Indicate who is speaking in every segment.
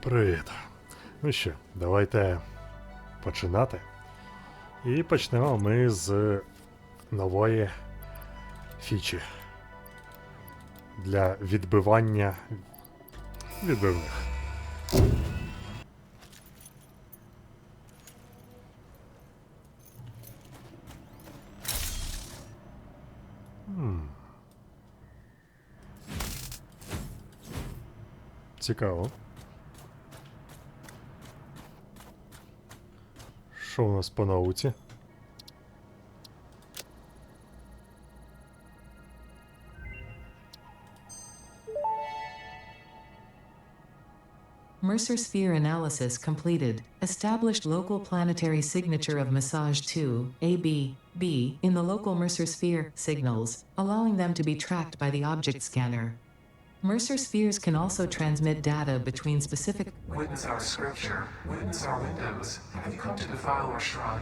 Speaker 1: Привіт. Ну що, давайте починати. І почнемо ми з нової фічі для відбивання відбивних. Цікаво. Що у нас по науці?
Speaker 2: Mercer sphere analysis completed. Established local planetary signature of massage 2, AB, B, in the local Mercer sphere signals, allowing them to be tracked by the object scanner. Mercer spheres can also transmit data between specific
Speaker 3: Witness our scripture, witness our windows. Have you come to defile our shrine?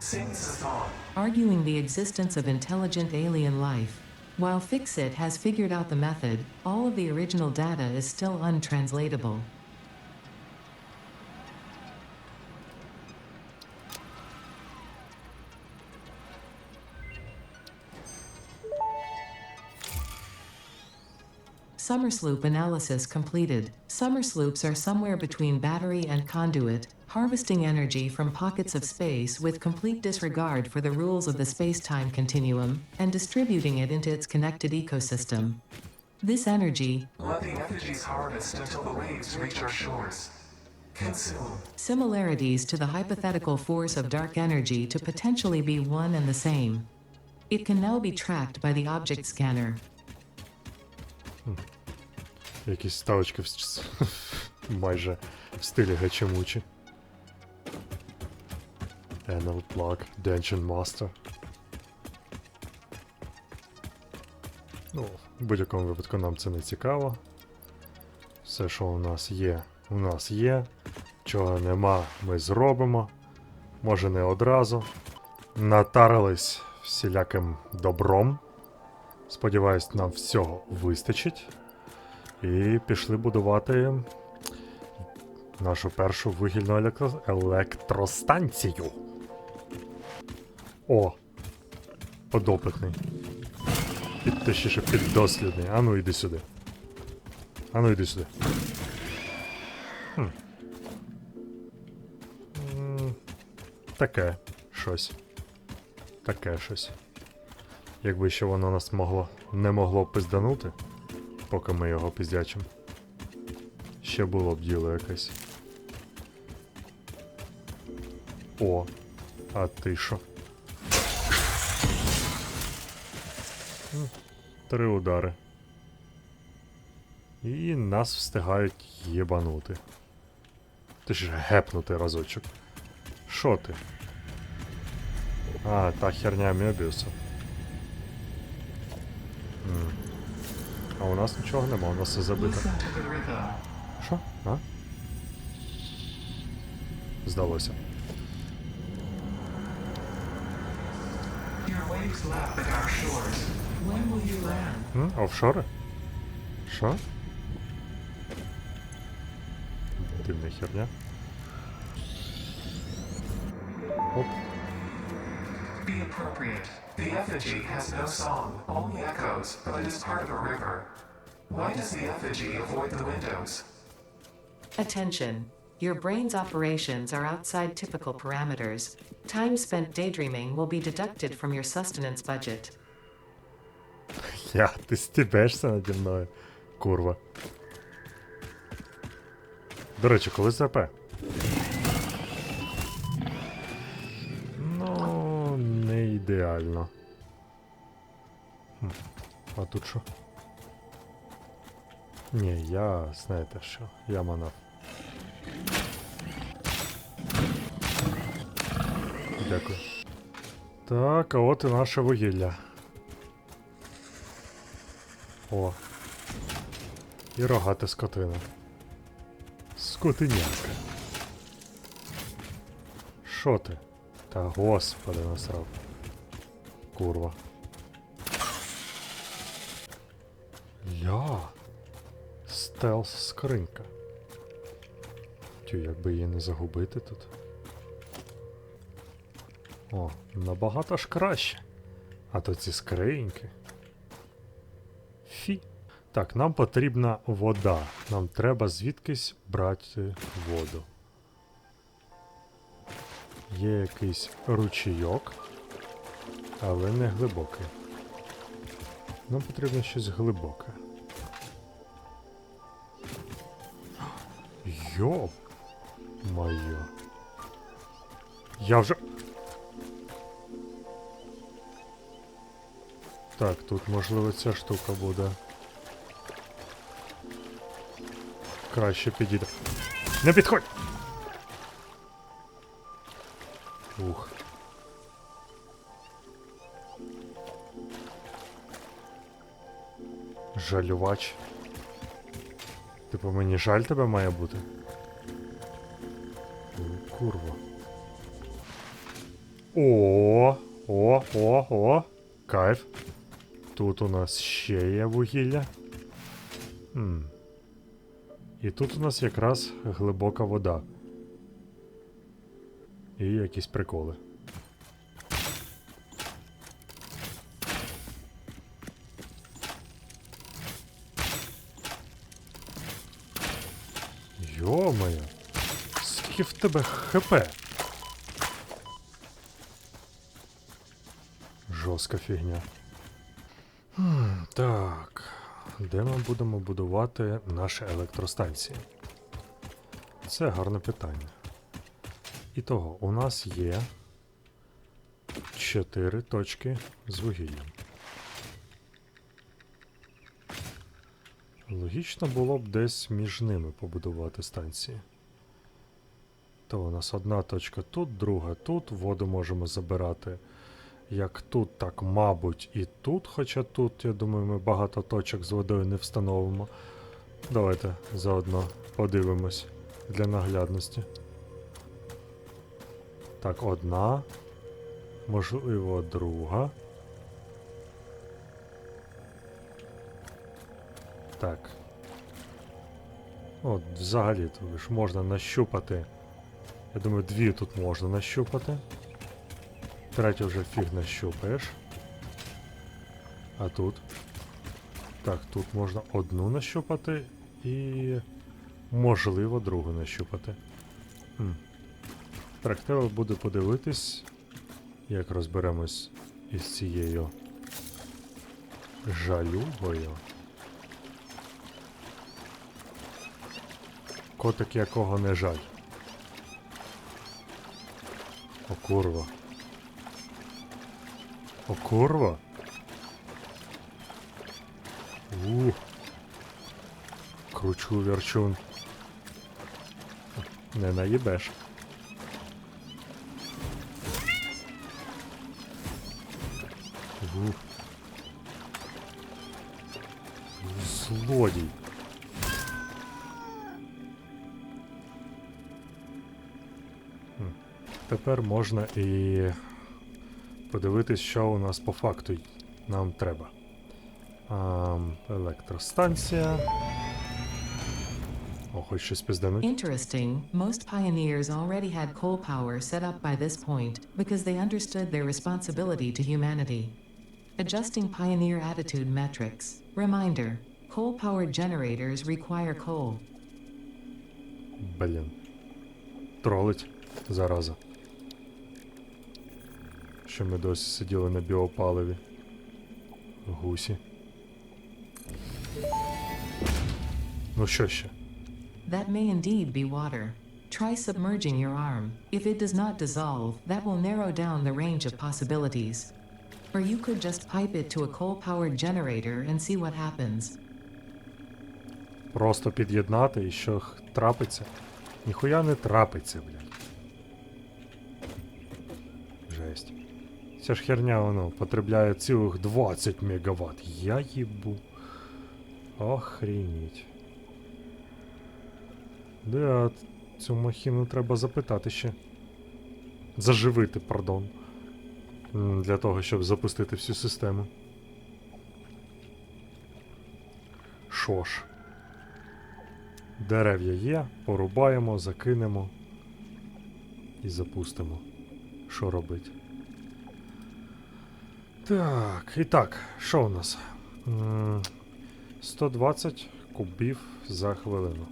Speaker 3: Sing Sazon.
Speaker 2: arguing the existence of intelligent alien life. While Fixit has figured out the method, all of the original data is still untranslatable. Summer sloop analysis completed. Summer sloops are somewhere between battery and conduit, harvesting energy from pockets of space with complete disregard for the rules of the space time continuum and distributing it into its connected ecosystem. This energy,
Speaker 3: Let the effigies harvest until the waves reach our shores. Consume.
Speaker 2: similarities to the hypothetical force of dark energy to potentially be one and the same. It can now be tracked by the object scanner. Hmm.
Speaker 1: Якісь ставочки в майже в стилі гачемучі. Enel Plug, Dungeon Master. Ну, в будь-якому випадку нам це не цікаво. Все, що у нас є, у нас є. Чого нема, ми зробимо. Може не одразу. Натарились всіляким добром. Сподіваюсь, нам всього вистачить. І пішли будувати нашу першу вугільну електро... електростанцію. О! Подопитний. Під, точніше, піддослідний. Ану, іди сюди. Ану, іди сюди. Хм. Таке щось. Таке щось. Якби ще воно нас могло не могло пизданути поки ми його піздячимо. Ще було б діло якесь. О, а ти що? Три удари. І нас встигають єбанути. Ти ж гепнути разочок. Що ти? А, та херня Мебіуса. А у нас нічого нема, у нас все забито. Що? А? Здалося. М? Офшори? Що? Дивна херня. Оп.
Speaker 3: Be appropriate. The effigy has no song, only echoes, but it is part of a river. Why does the effigy avoid the windows?
Speaker 2: Attention. Your brain's operations are outside typical parameters. Time spent daydreaming will be deducted from your sustenance budget.
Speaker 1: Я, ти стібешся наді мною, курва. До речі, коли ЗП? Ідеально. А тут що? Ні, я, знаєте що, я манав. Дякую. Так, а от і наше вугілля. О. І рогата скотина. Скотиняка. Що ти? Та господи насрав. Курва. Ля. Стелс скринька. Тю, якби її не загубити тут. О, набагато ж краще. А то ці скриньки. Фі. Так, нам потрібна вода. Нам треба звідкись брати воду. Є якийсь ручійок, але не глибокий. Нам потрібно щось глибоке. Йоп! Моє. Я вже. Так, тут можливо ця штука буде. Краще підійде. Не підходь! Ух. Жалювач. Типу мені жаль тебе має бути. Курва. О, о, о, о. Кайф. Тут у нас ще є вугілля. Хм. І тут у нас якраз глибока вода. І якісь приколи. Йо-моє, скільки в тебе хп? Жорстка фігня. Хм, так, де ми будемо будувати наші електростанції? Це гарне питання. І того, у нас є 4 точки з вугіллям. Логічно було б десь між ними побудувати станції. То у нас одна точка тут, друга тут. Воду можемо забирати як тут, так, мабуть, і тут. Хоча тут, я думаю, ми багато точок з водою не встановимо. Давайте заодно подивимось для наглядності. Так, одна. Можливо, друга. Так. От, взагалі то ж можна нащупати. Я думаю, дві тут можна нащупати. Третю вже фіг нащупаєш. А тут. Так, тут можна одну нащупати і. Можливо, другу нащупати. Хм. Так, треба буде подивитись, як розберемось із цією жалюгою. Котик якого не жаль. О курва. О курва. Ух. Кручу верчун. Не наїбеш. Ух. Злодій. Тепер можна і подивитись, що у нас по факту нам треба. Ам, електростанція. О, хоч щось піздануть.
Speaker 2: Interesting, most pioneers already had coal power set up by this point because they understood their responsibility to humanity. Adjusting pioneer attitude metrics. Reminder coal powered generators require coal.
Speaker 1: Блін. Тролить, зараза. Що ми досі сиділи на біопаливі. Гусі. Ну що ще?
Speaker 2: That may indeed be water. Try submerging your arm. If it does not dissolve, that will narrow down the range of possibilities. Or you could just pipe it to a coal powered generator and see what happens.
Speaker 1: Просто під'єднати і що трапиться? Ніхуя не трапиться, блядь. Ця ж херня воно потребляє цілих 20 мегаватт. Я їбу. Охренеть. Да, цю махіну треба запитати ще. Заживити, пардон. Для того, щоб запустити всю систему. Що ж. Дерев'я є, порубаємо, закинемо і запустимо. Що робить? Так, і так, що у нас? 120 кубів за хвилину.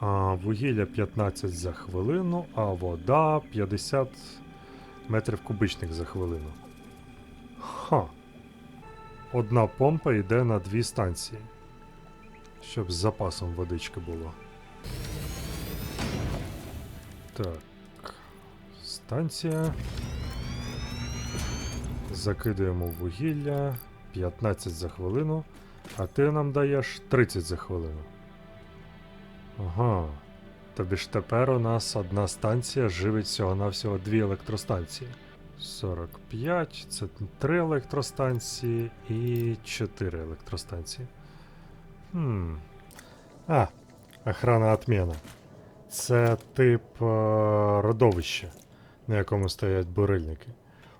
Speaker 1: А, вугілля 15 за хвилину, а вода 50 метрів кубичних за хвилину. Ха. Одна помпа йде на дві станції. Щоб з запасом водички було. Так. Станція. Закидуємо вугілля 15 за хвилину, а ти нам даєш 30 за хвилину. Ага. Тобі ж тепер у нас одна станція живить всього-навсього дві електростанції. 45, це 3 електростанції і 4 електростанції. Хм. А, охрана отмена. Це тип е, родовища, на якому стоять бурильники.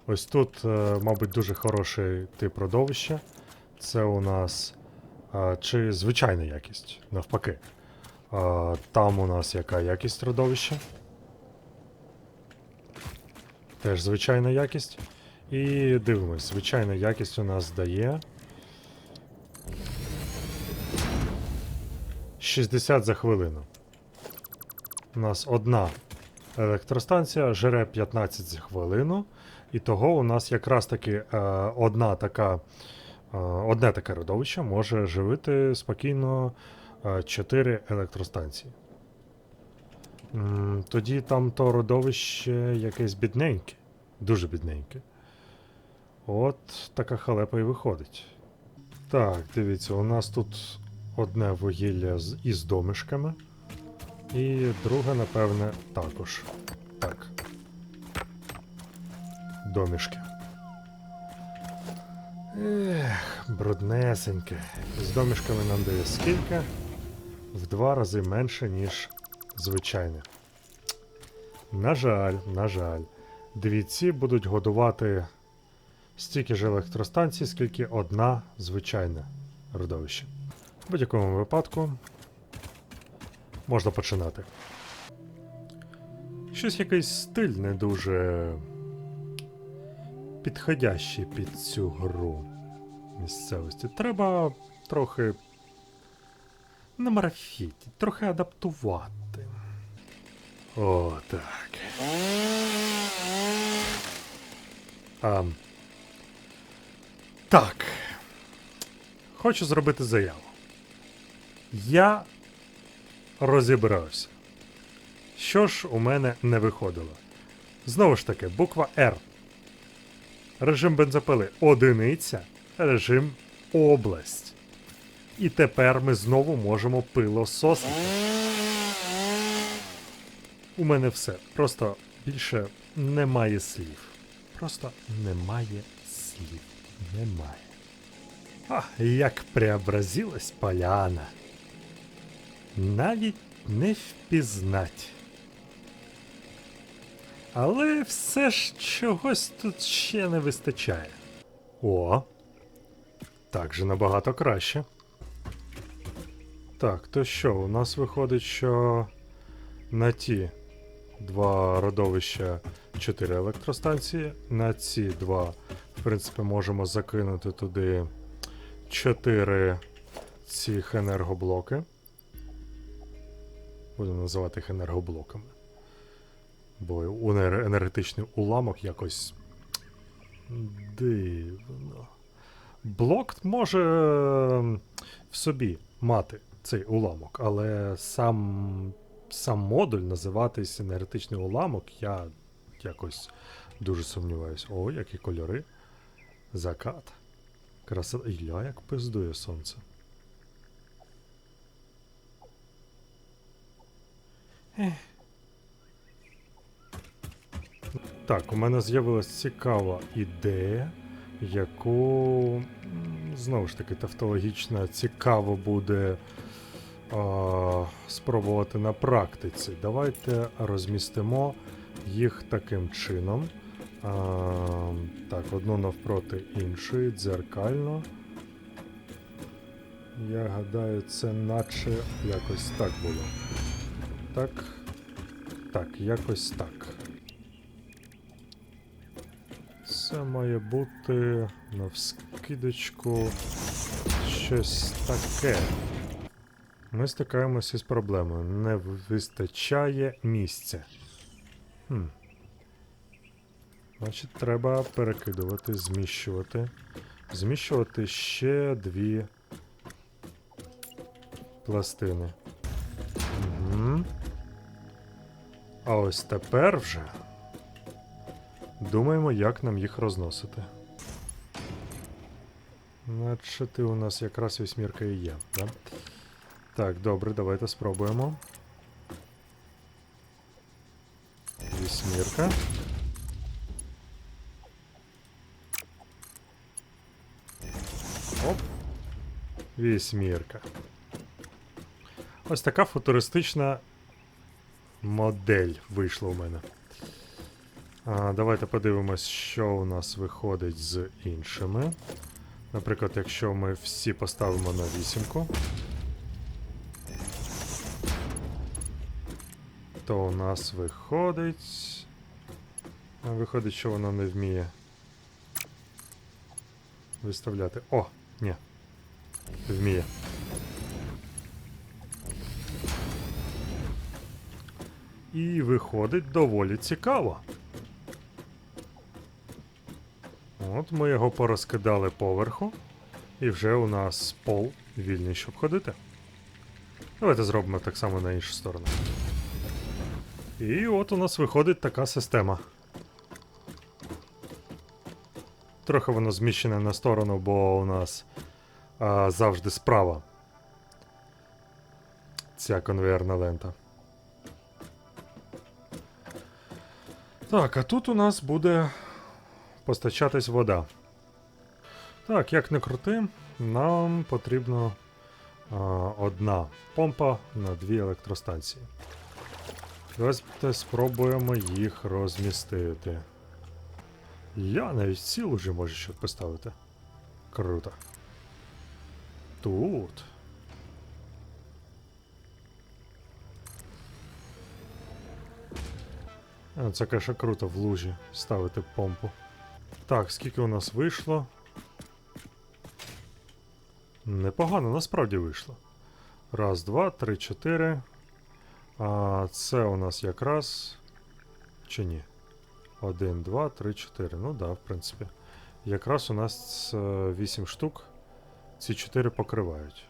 Speaker 1: Ось тут, е, мабуть, дуже хороший тип родовища. Це у нас чи звичайна якість, навпаки. Там у нас яка якість родовища. Теж звичайна якість. І дивимось, звичайна якість у нас дає 60 за хвилину. У нас одна електростанція жере 15 за хвилину. І того у нас якраз таки е, одна така, е, одне таке родовище може живити спокійно е, 4 електростанції. Тоді там то родовище якесь бідненьке, дуже бідненьке. От така халепа і виходить. Так, дивіться, у нас тут одне вугілля із домишками. І друге, напевне, також. Так. Домішки. Ех, бруднесеньке. З домішками нам дає скільки? В два рази менше, ніж звичайне. На жаль, на жаль. Двійці будуть годувати стільки ж електростанцій, скільки одна звичайне родовище. В будь-якому випадку можна починати. Щось якийсь стиль не дуже підходящий під цю гру місцевості. Треба трохи намарафіти, трохи адаптувати. О, так. А, так. Хочу зробити заяву. Я розібрався. Що ж у мене не виходило? Знову ж таки, буква R. Режим бензопили одиниця, режим область. І тепер ми знову можемо пило сосити. У мене все. Просто більше немає слів. Просто немає слів. Немає. А, як преобразилась поляна. Навіть не впізнать. Але все ж чогось тут ще не вистачає. О. Так же набагато краще. Так, то що, у нас виходить, що на ті два родовища 4 електростанції. На ці два, в принципі, можемо закинути туди 4 цих енергоблоки. Будемо називати їх енергоблоками. Бо енергетичний уламок якось дивно. Блок може ем, в собі мати цей уламок, але сам, сам модуль називатись енергетичний уламок, я якось дуже сумніваюся. О, які кольори. Закат. Краса. Ілля, як пиздує сонце. Так, у мене з'явилась цікава ідея, яку знову ж таки тавтологічно цікаво буде а, спробувати на практиці. Давайте розмістимо їх таким чином. А, так, одну навпроти іншої, дзеркально. Я гадаю, це наче якось так було. Так. Так, якось так. Це має бути навскидочку щось таке. Ми стикаємося з проблемою. Не вистачає місця. Хм. Значить, треба перекидувати, зміщувати. Зміщувати ще дві пластини. Угу. А ось тепер вже думаємо, як нам їх розносити. Наче ти у нас якраз вісьмірка і є, да? Так, добре, давайте спробуємо. Вісьмірка. Оп. Вісьмірка. Ось така футуристична модель вийшла у мене. Давайте подивимось, що у нас виходить з іншими. Наприклад, якщо ми всі поставимо на вісімку, то у нас виходить. Виходить, що воно не вміє виставляти. О, ні. Вміє. І виходить доволі цікаво. От ми його порозкидали поверху, і вже у нас пол вільний, щоб ходити. Давайте зробимо так само на іншу сторону. І от у нас виходить така система. Трохи воно зміщене на сторону, бо у нас а, завжди справа. Ця конвейерна лента. Так, а тут у нас буде постачатись вода. Так, як не крути, нам потрібно а, одна помпа на дві електростанції. Давайте спробуємо їх розмістити. Я навіть ціл уже можу ще поставити. Круто. Тут. Це, конечно, круто в лужі ставити помпу. Так, скільки у нас вийшло? Непогано, насправді вийшло. Раз, два, три, чотири. А це у нас якраз. Чи ні? Один, два, три, чотири. Ну так, да, в принципі. Якраз у нас е, 8 штук. Ці 4 покривають.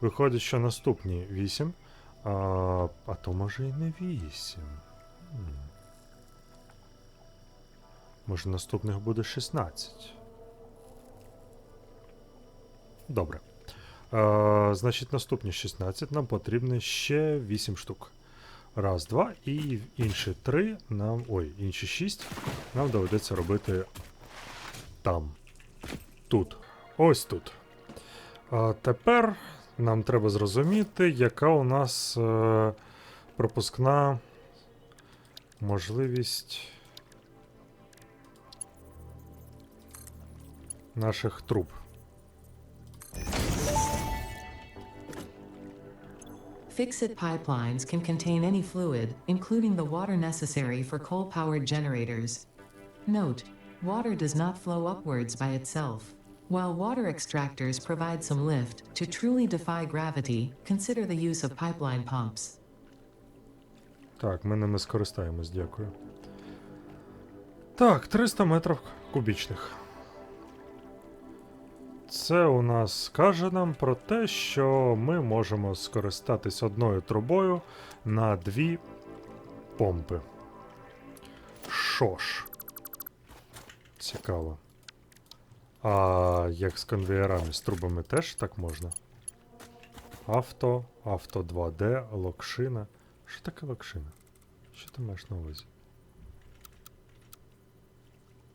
Speaker 1: Виходить, що наступні 8. А а то може і не 8. Може наступних буде 16. Добре. Е, значить, наступні 16 нам потрібно ще 8 штук. Раз, два, і інші 3 нам. Ой, інші 6 нам доведеться робити там. Тут. Ось тут. А тепер нам треба зрозуміти, яка у нас е, пропускна можливість. Наших труб.
Speaker 2: Fixit pipelines can contain any fluid, including the water necessary for coal powered generators. Note water does not flow upwards by itself. While water extractors provide some lift, to truly defy gravity, consider the use of pipeline pumps.
Speaker 1: Так, ми ними скористаємось, дякую. Так, 300 метрів кубічних. Це у нас каже нам про те, що ми можемо скористатись одною трубою на дві помпи. Що ж? Цікаво. А як з конвеєрами, з трубами теж так можна? Авто, авто 2D, локшина. Що таке локшина? Що ти маєш на увазі?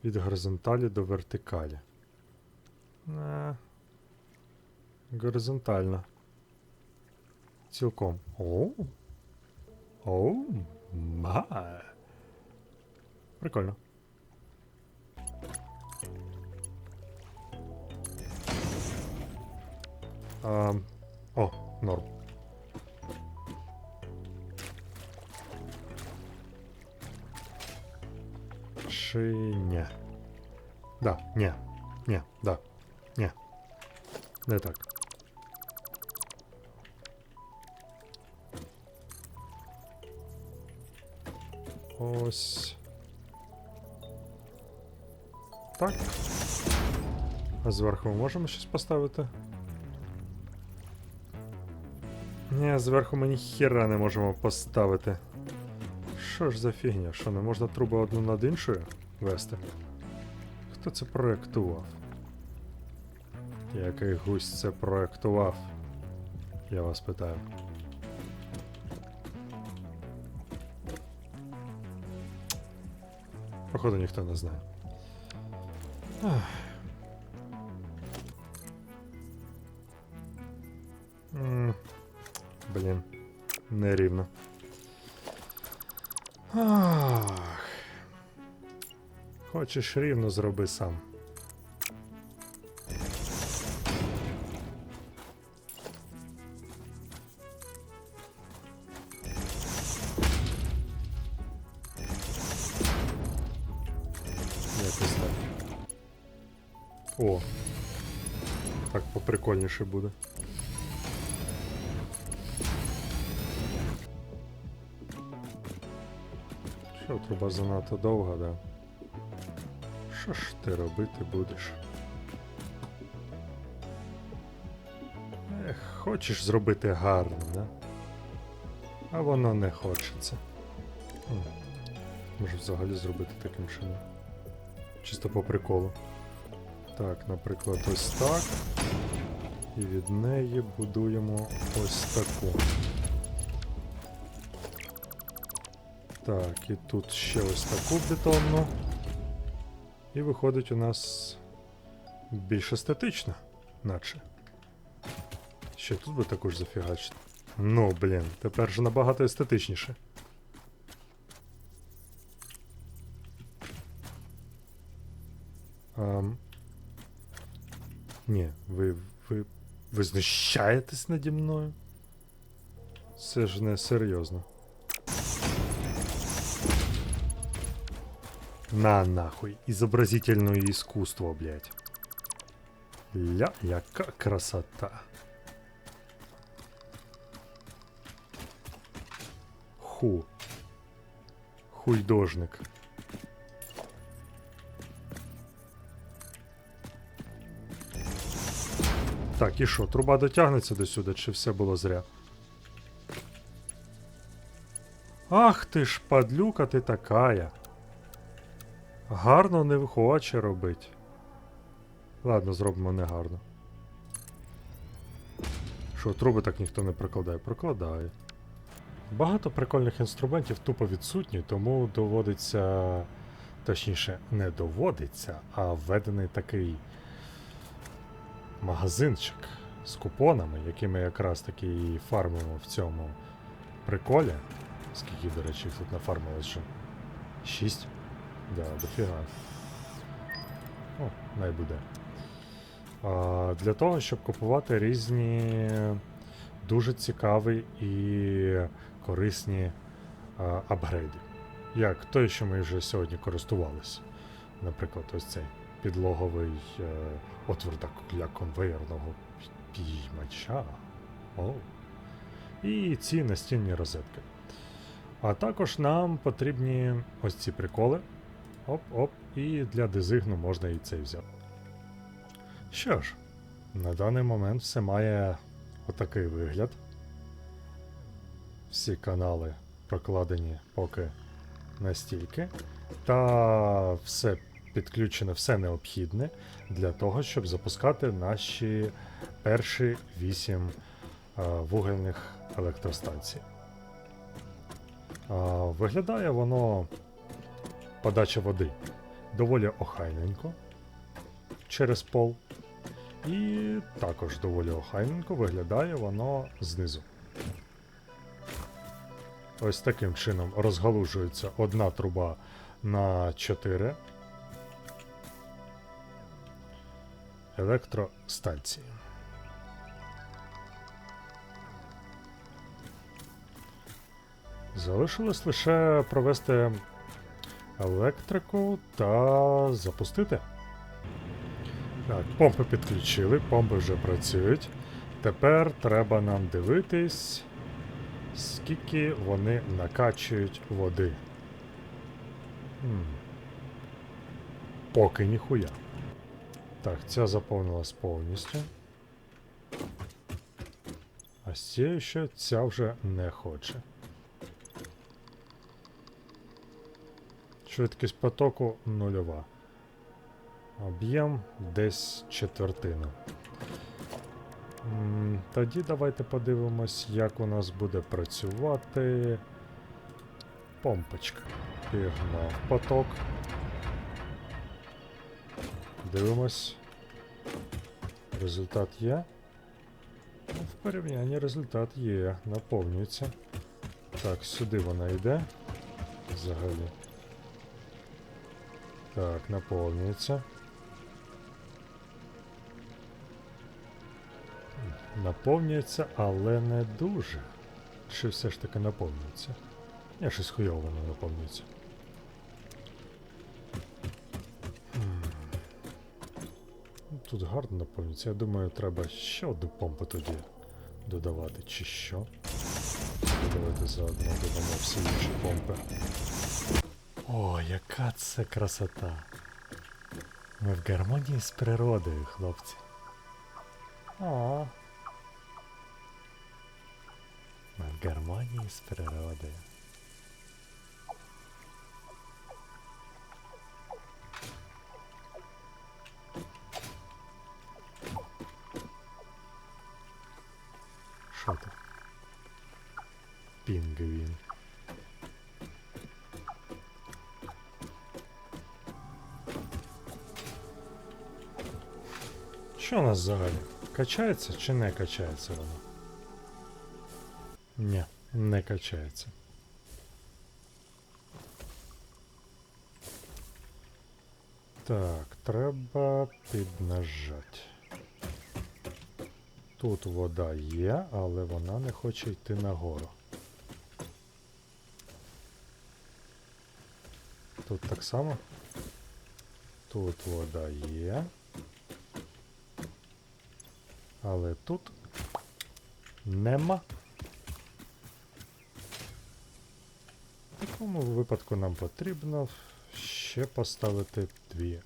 Speaker 1: Від горизонталі до вертикалі. Не. Горизонтально. Цілком. Оу. Оу. Ма. Прикольно. А, о, норм. Чи ні? Да, ні. Ні, да. Ні. Не так. Ось. Так. А зверху ми можемо щось поставити? Ні, зверху ми ніхіра не можемо поставити. Що ж за фігня? Що, не можна труби одну над іншою вести? Хто це проєктував? Який гусь це проєктував? Я вас питаю. Походу ніхто не знає. Блін, нерівно. Ах. Хочеш рівно зроби сам. О. Так поприкольніше буде. Що труба занадто довга, да? Що ж ти робити будеш? Ех, хочеш зробити гарно, да? А воно не хочеться. Хм. Може взагалі зробити таким чином. Чисто по приколу. Так, наприклад, ось так. І від неї будуємо ось таку. Так, і тут ще ось таку бетонну. І виходить у нас більш естетично, наче. Ще тут би також зафігачити. Ну, блін, тепер же набагато естетичніше. Ам... Ні, ви, ви. Ви знущаєтесь наді мною? Це ж не серйозно. На нахуй. Изобразительное искусство, блядь. Ля, яка красота. Ху. Хуйдожник. Так, і що, труба дотягнеться до сюди, чи все було зря? Ах ти ж, падлюка ти такая. Гарно не хоче робить. Ладно, зробимо не гарно. Що, труби так ніхто не прокладає? Прокладає. Багато прикольних інструментів тупо відсутні, тому доводиться. Точніше, не доводиться, а введений такий магазинчик з купонами, які ми якраз таки і фармимо в цьому приколі. Скільки, до речі, їх тут нафармилось вже? Шість? Да, дофіга. О, най буде. А, для того, щоб купувати різні дуже цікаві і корисні а, апгрейди. Як той, що ми вже сьогодні користувалися. Наприклад, ось цей підлоговий е, отвір для конвейерного піймача. О. І ці настінні розетки. А також нам потрібні ось ці приколи. Оп-оп, і для дизигну можна і цей взяти. Що ж, на даний момент все має отакий вигляд. Всі канали прокладені поки настільки. Та все підключено, все необхідне для того, щоб запускати наші перші 8 е, вугільних електростанцій. Виглядає воно подача води доволі охайненько через пол. І також доволі охайненько виглядає воно знизу. Ось таким чином розгалужується одна труба на 4 електростанції. Залишилось лише провести електрику та запустити. Так, Помпи підключили, помпи вже працюють. Тепер треба нам дивитись, скільки вони накачують води. М. Поки ніхуя. Так, ця заповнилась повністю. А з цією ще ця вже не хоче. Швидкість потоку нульова. Об'єм десь четвертина. Тоді давайте подивимось, як у нас буде працювати помпочка. Пігнав поток. Дивимось. Результат є. Ну, в порівнянні результат є. Наповнюється. Так, сюди вона йде. Взагалі. Так, наповнюється. Наповнюється, але не дуже. Чи все ж таки наповнюється? Я щось хуйово воно наповнюється. Тут гарно наповнюється. Я думаю, треба ще одну помпу тоді додавати, чи що. Давайте заодно додамо всі інші помпи. О, яка це красота! Ми в гармонії з природою, хлопці. О. Ми в гармонії з природою. Нас взагалі? Качається чи не качається воно? Ні, не качається. Так, треба піднажати. Тут вода є, але вона не хоче йти нагору. Тут так само. Тут вода є. Але тут нема. В такому випадку нам потрібно ще поставити дві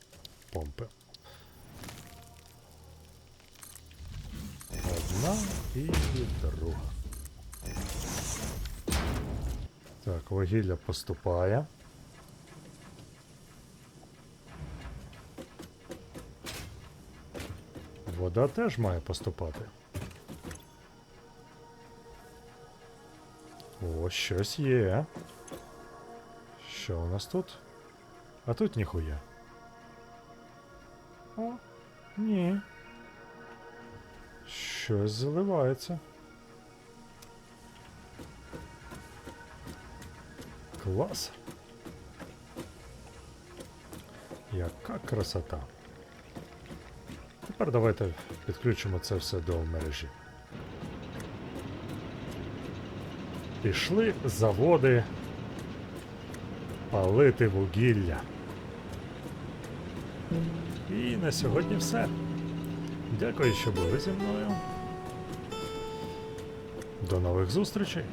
Speaker 1: помпи. Одна і друга. Так, вугілля поступає. Вода теж має поступати. О, щось є. Що у нас тут? А тут ніхуя. О, ні. Щось заливається. Клас. Яка красота. Тепер давайте підключимо це все до мережі. Пішли заводи палити вугілля. І на сьогодні все. Дякую, що були зі мною. До нових зустрічей!